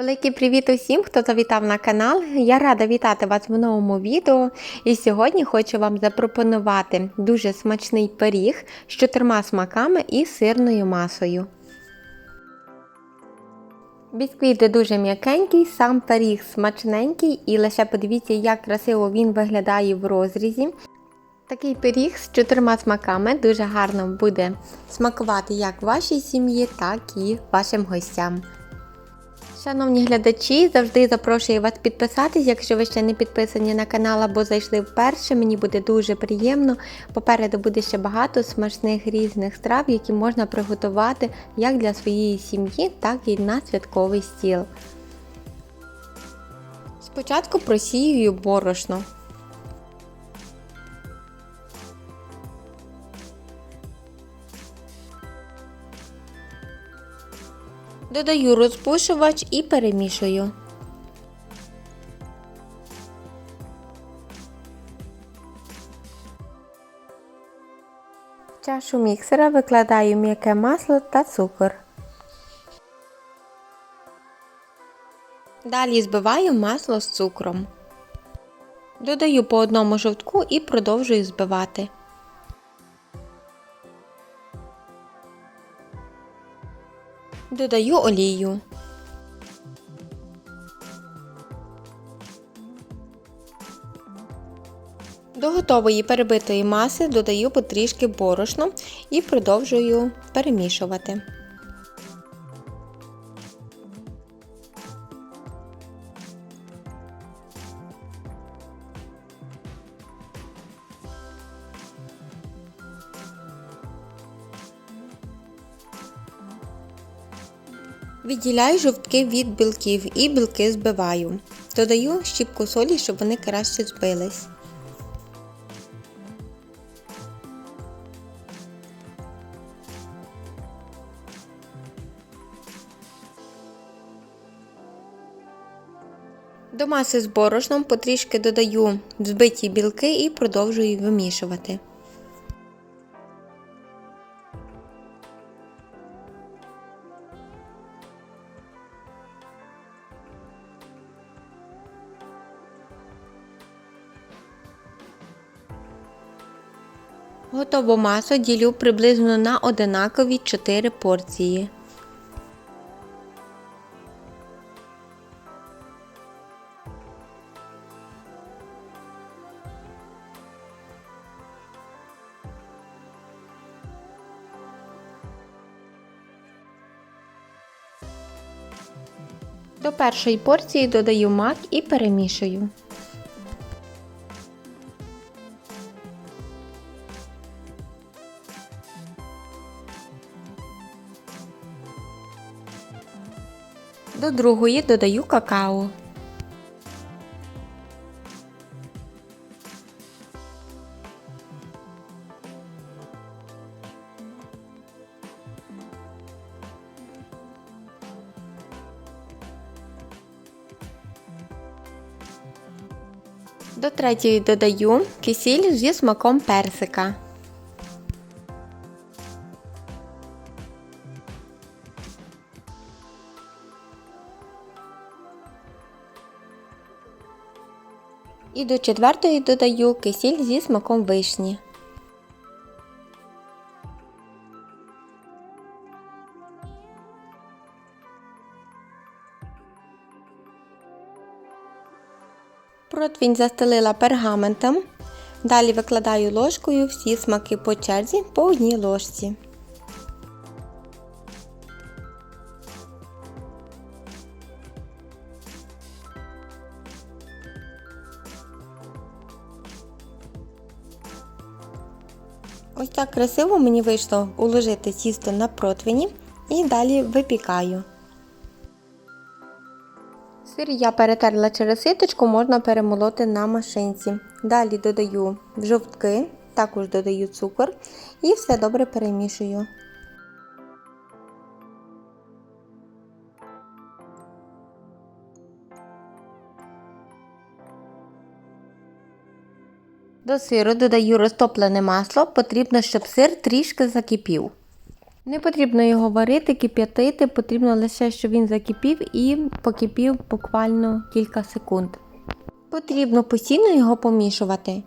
Великий привіт усім, хто завітав на канал. Я рада вітати вас в новому відео. І сьогодні хочу вам запропонувати дуже смачний пиріг з чотирма смаками і сирною масою. Бісквіти дуже м'якенький, сам пиріг смачненький і лише подивіться, як красиво він виглядає в розрізі. Такий пиріг з чотирма смаками дуже гарно буде смакувати як вашій сім'ї, так і вашим гостям. Шановні глядачі, завжди запрошую вас підписатись, якщо ви ще не підписані на канал або зайшли вперше. Мені буде дуже приємно. Попереду буде ще багато смачних різних страв, які можна приготувати як для своєї сім'ї, так і на святковий стіл. Спочатку просіюю борошно. Додаю розпушувач і перемішую. В чашу міксера викладаю м'яке масло та цукор. Далі збиваю масло з цукром. Додаю по одному жовтку і продовжую збивати. Додаю олію. До готової перебитої маси додаю потрішки борошно і продовжую перемішувати. Відділяю жовтки від білків і білки збиваю. Додаю щіпку солі, щоб вони краще збились. До маси з борошном потрішки додаю збиті білки і продовжую вимішувати. Готову масу ділю приблизно на одинакові 4 порції. До першої порції додаю мак і перемішую. До другої додаю какао. До третьої додаю кисіль зі смаком персика. І до четвертої додаю кисіль зі смаком вишні. Противінь застелила пергаментом. Далі викладаю ложкою всі смаки по черзі по одній ложці. Ось так красиво мені вийшло уложити тісто на противні і далі випікаю. Сир я перетерла через ситочку, можна перемолоти на машинці. Далі додаю жовтки, також додаю цукор і все добре перемішую. До сиру додаю розтоплене масло, потрібно, щоб сир трішки закипів. Не потрібно його варити, кип'ятити, потрібно лише, щоб він закипів і покипів буквально кілька секунд. Потрібно постійно його помішувати.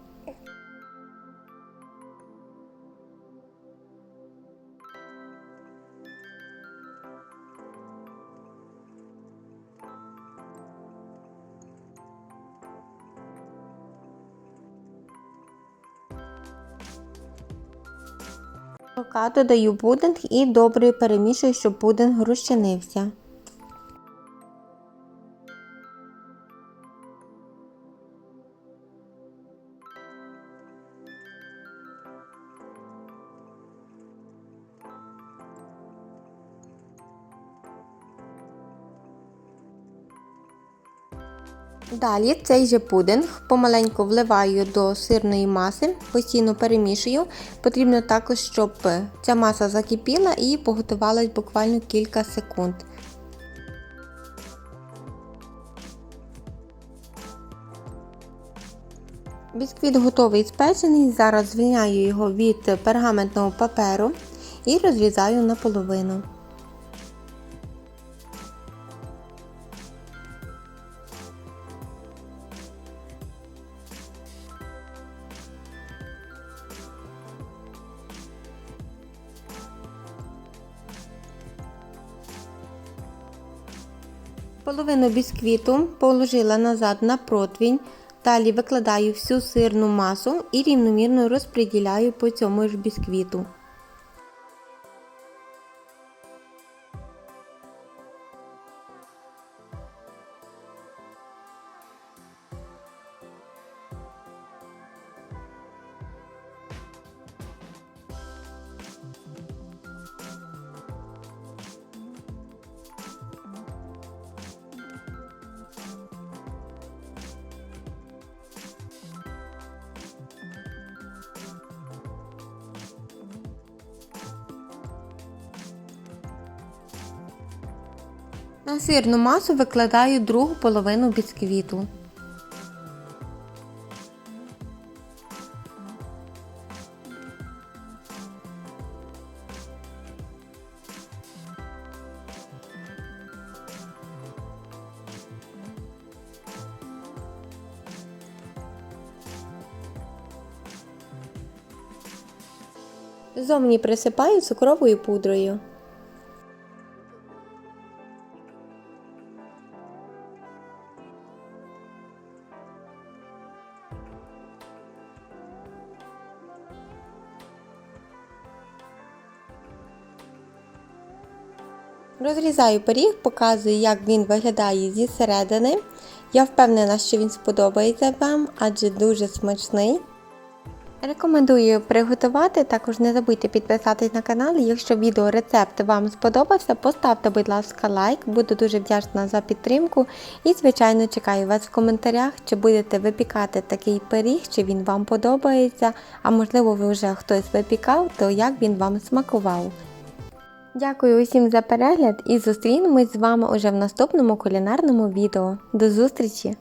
Поки даю пудинг і добре перемішую, щоб пудинг розчинився. Далі цей же пудинг помаленьку вливаю до сирної маси, постійно перемішую. Потрібно також, щоб ця маса закипіла і поготувалась буквально кілька секунд. Бісквіт готовий спечений. Зараз звільняю його від пергаментного паперу і розрізаю наполовину. Половину бісквіту положила назад на противінь, далі викладаю всю сирну масу і рівномірно розподіляю по цьому ж бісквіту. На сирну масу викладаю другу половину бісквіту. Зовні присипаю цукровою пудрою. Розрізаю пиріг, показую, як він виглядає зі середини. Я впевнена, що він сподобається вам, адже дуже смачний. Рекомендую приготувати, також не забудьте підписатись на канал. Якщо відеорецепт вам сподобався, поставте, будь ласка, лайк, буду дуже вдячна за підтримку. І, звичайно, чекаю вас в коментарях, чи будете випікати такий пиріг, чи він вам подобається, а можливо ви вже хтось випікав, то як він вам смакував. Дякую усім за перегляд і зустрінемось з вами уже в наступному кулінарному відео. До зустрічі!